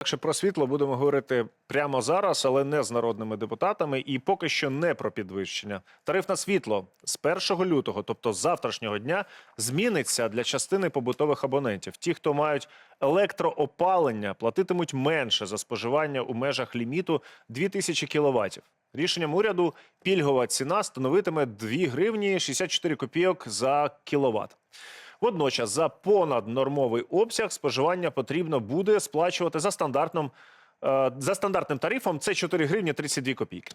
Інакше про світло будемо говорити прямо зараз, але не з народними депутатами, і поки що не про підвищення. Тариф на світло з 1 лютого, тобто з завтрашнього дня, зміниться для частини побутових абонентів. Ті, хто мають електроопалення, платитимуть менше за споживання у межах ліміту 2000 кВт. Рішенням уряду пільгова ціна становитиме 2 гривні 64 копійок за кіловат. Водночас за понаднормовий обсяг споживання потрібно буде сплачувати за стандартним, е, за стандартним тарифом. Це 4 гривні 32 копійки.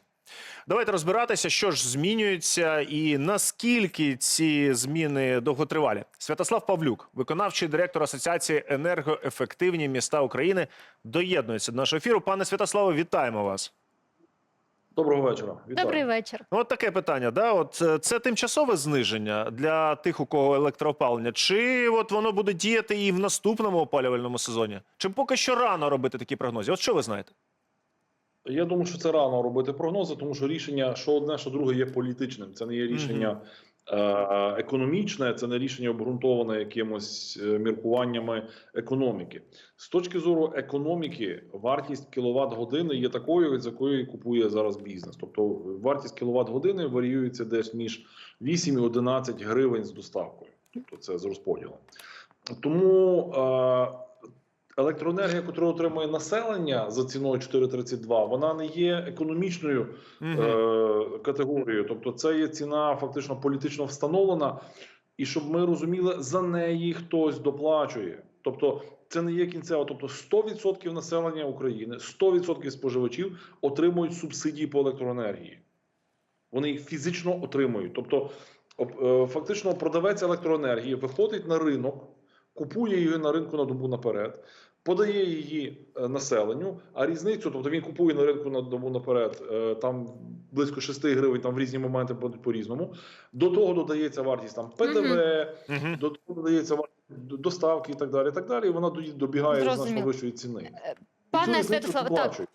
Давайте розбиратися, що ж змінюється і наскільки ці зміни довготривалі. Святослав Павлюк, виконавчий директор Асоціації енергоефективні міста України, доєднується до нашого ефіру. Пане Святославе, вітаємо вас. Доброго вечора. Вітаю. Добрий вечір. Ну, от таке питання. Да? От е, це тимчасове зниження для тих, у кого електроопалення, чи от воно буде діяти і в наступному опалювальному сезоні? Чи поки що рано робити такі прогнози? От що ви знаєте? Я думаю, що це рано робити прогнози, тому що рішення, що одне, що друге, є політичним. Це не є рішення економічне, це не рішення обґрунтоване якимось е, міркуваннями економіки. З точки зору економіки, вартість кіловат години є такою, з якої купує зараз бізнес. Тобто вартість кіловат години варіюється десь між 8 і 11 гривень з доставкою. Тобто це з розподілом. Тому е, електроенергія, яку отримує населення за ціною 4,32, вона не є економічною е, категорією. Тобто, це є ціна фактично політично встановлена, і щоб ми розуміли, за неї хтось доплачує. Тобто, це не є кінцево. Тобто, 100% населення України, 100% споживачів отримують субсидії по електроенергії. Вони їх фізично отримують. Тобто, е, фактично, продавець електроенергії виходить на ринок, купує її на ринку на добу наперед, подає її е, населенню, а різницю, тобто він купує на ринку на добу наперед, е, там близько 6 гривень, там в різні моменти будуть по-різному. До того додається вартість там ПДВ, Мгм. до того додається вартість доставки і так далі. І так далі. І вона тоді добігає до значно вищої ціни. Пане Святославе, так.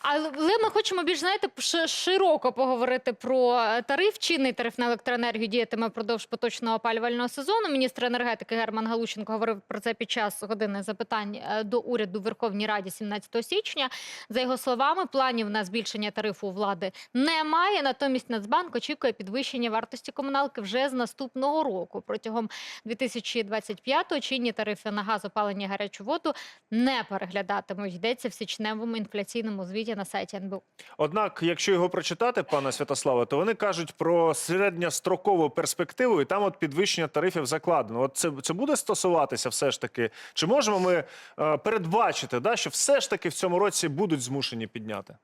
Але ми хочемо більш знаєте широко поговорити про е, тариф. Чинний тариф на електроенергію діятиме впродовж поточного опалювального сезону. Міністр енергетики Герман Галущенко говорив про це під час години запитань е, до уряду в Верховній Раді 17 січня. За його словами, планів на збільшення тарифу влади немає. Натомість Нацбанк очікує підвищення вартості комуналки вже з наступного року. Протягом 2025-го чинні тарифи на газ, опалення, гарячу воду не переглядатимуть. Йдеться в січневому інфляційному звіті на сайті НБУ. Однак, якщо його прочитати, пане Святославе, то вони кажуть про середньострокову перспективу, і там от підвищення тарифів закладено. От це, це буде стосуватися все ж таки. Чи можемо ми е, передбачити, да, що все ж таки в цьому році будуть змушені підняти?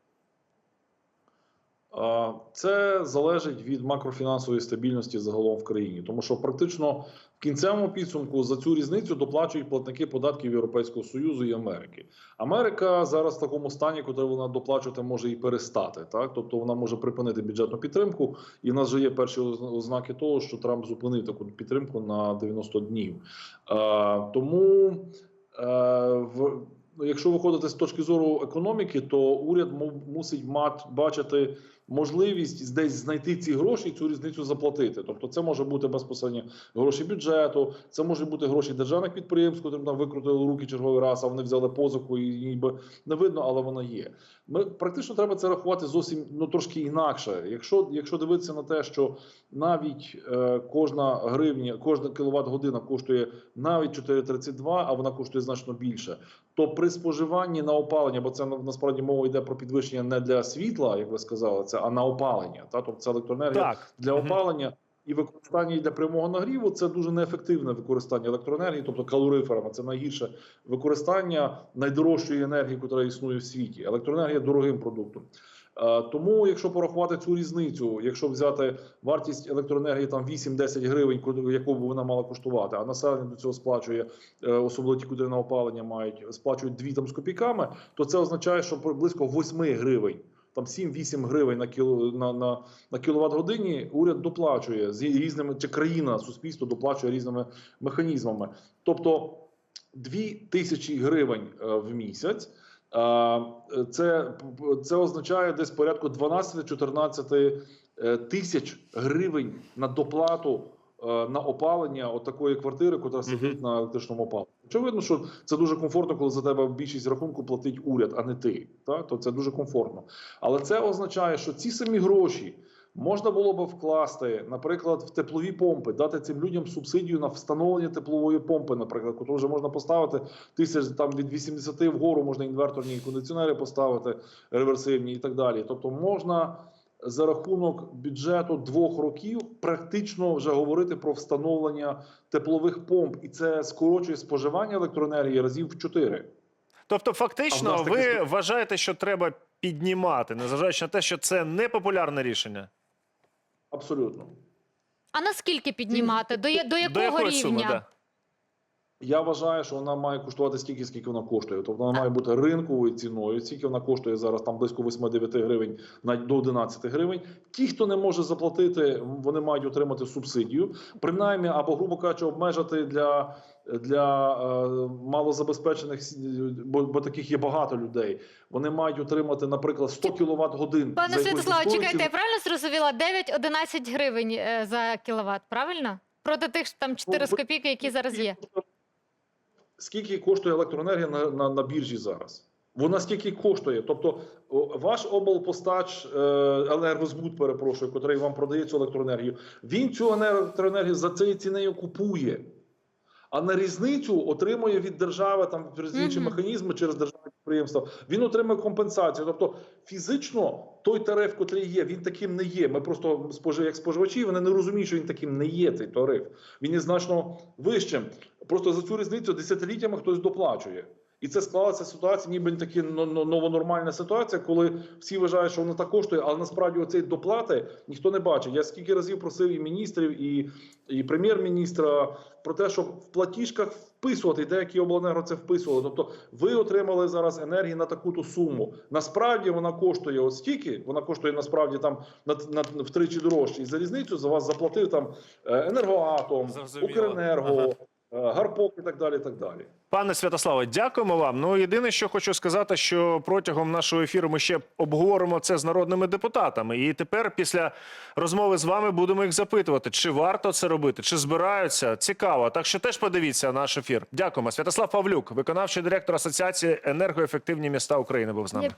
Це залежить від макрофінансової стабільності загалом в країні, тому що практично в кінцевому підсумку за цю різницю доплачують платники податків Європейського союзу і Америки. Америка зараз в такому стані, коли вона доплачувати може і перестати. Так, тобто вона може припинити бюджетну підтримку, і в нас вже є перші ознаки того, що Трамп зупинив таку підтримку на 90 днів. Тому е, в Ну, якщо виходити з точки зору економіки, то уряд мусить мати бачити можливість десь знайти ці гроші і цю різницю заплатити. Тобто, це може бути безпосередньо гроші бюджету, це може бути гроші державних підприємств, котрим там викрутили руки черговий раз, а вони взяли позику і ніби не видно, але вона є. Ми практично треба це рахувати зовсім ну трошки інакше. Якщо, якщо дивитися на те, що навіть е, кожна гривня, кожна кіловат година коштує навіть 4,32, а вона коштує значно більше, то при споживанні на опалення, бо це на- насправді мова йде про підвищення не для світла, як ви сказали, це а на опалення. Та тобто це електроенергія Так. для опалення. І використання її для прямого нагріву це дуже неефективне використання електроенергії, тобто калориферами. Це найгірше використання найдорожчої енергії, яка існує в світі. Електроенергія дорогим продуктом. Е, Тому, якщо порахувати цю різницю, якщо взяти вартість електроенергії там 8-10 гривень, яку б вона мала коштувати, а населення до цього сплачує, е, особливо ті, куди на опалення мають, сплачують 2 там з копійками, то це означає, що близько 8 гривень. Там 7-8 гривень на кіло на, на, на кіловат годині уряд доплачує з різними чи країна суспільство доплачує різними механізмами. Тобто 2 тисячі гривень е, в місяць. е, Це, це означає десь порядку 12-14 е, тисяч гривень на доплату на опалення от такої квартири, яка сидить на електричному опаленні. Очевидно, що це дуже комфортно, коли за тебе більшість рахунку платить уряд, а не ти. Та? То це дуже комфортно. Але це означає, що ці самі гроші можна було би вкласти, наприклад, в теплові помпи, дати цим людям субсидію на встановлення теплової помпи, наприклад, яку вже можна поставити тисяч там від 80 вгору, можна інверторні кондиціонери поставити реверсивні і так далі. Тобто можна. За рахунок бюджету двох років практично вже говорити про встановлення теплових помп, і це скорочує споживання електроенергії разів в чотири. Тобто, фактично, таке ви вважаєте, що треба піднімати, незважаючи на те, що це непопулярне рішення. Абсолютно. А наскільки піднімати? До, до якого До рівня? суми? Да. Я вважаю, що вона має коштувати стільки, скільки вона коштує. Тобто вона має бути ринковою ціною. Скільки вона коштує зараз там близько 8-9 гривень навіть до 11 гривень. Ті, хто не може заплатити, вони мають отримати субсидію, принаймні або, грубо кажучи, обмежити для. Для е, малозабезпечених, бо, бо таких є багато людей. Вони мають отримати, наприклад, 100 кВт годин. Пане Святославе, чекайте, я правильно зрозуміла? 9-11 гривень е, за кіловат, правильно? Проти тих там 4 з копійки, які зараз є. Скільки коштує електроенергія на, на, на біржі зараз? Вона скільки коштує? Тобто, ваш облпостач е, енергозбут, перепрошую, який вам продає цю електроенергію, він цю електроенергію за цією ціною купує. А на різницю отримує від держави там через інші -hmm. механізми, через державні підприємства. Він отримує компенсацію. Тобто фізично той тариф, який є, він таким не є. Ми просто як споживачі, вони не розуміють, що він таким не є. Цей тариф. Він є значно вищим. Просто за цю різницю десятиліттями хтось доплачує. І це склалася ситуація, ніби но- новонормальна ситуація, коли всі вважають, що вона так коштує, але насправді оцей доплати ніхто не бачить. Я скільки разів просив і міністрів, і, і прем'єр-міністра про те, щоб в платіжках вписувати, і деякі обленерго це вписували. Тобто, ви отримали зараз енергії на таку-то суму. Насправді вона коштує от стільки, вона коштує насправді там на, на втричі дорожче. І за різницю за вас заплатив там е, енергоатом, Зрозуміло. Укренерго, Ага. Е, Гарпок і так далі. І так далі. Пане Святославе, дякуємо вам. Ну єдине, що хочу сказати, що протягом нашого ефіру ми ще обговоримо це з народними депутатами. І тепер, після розмови з вами, будемо їх запитувати, чи варто це робити, чи збираються. Цікаво. Так що теж подивіться наш ефір. Дякуємо. Святослав Павлюк, виконавчий директор Асоціації енергоефективні міста України, був з нами.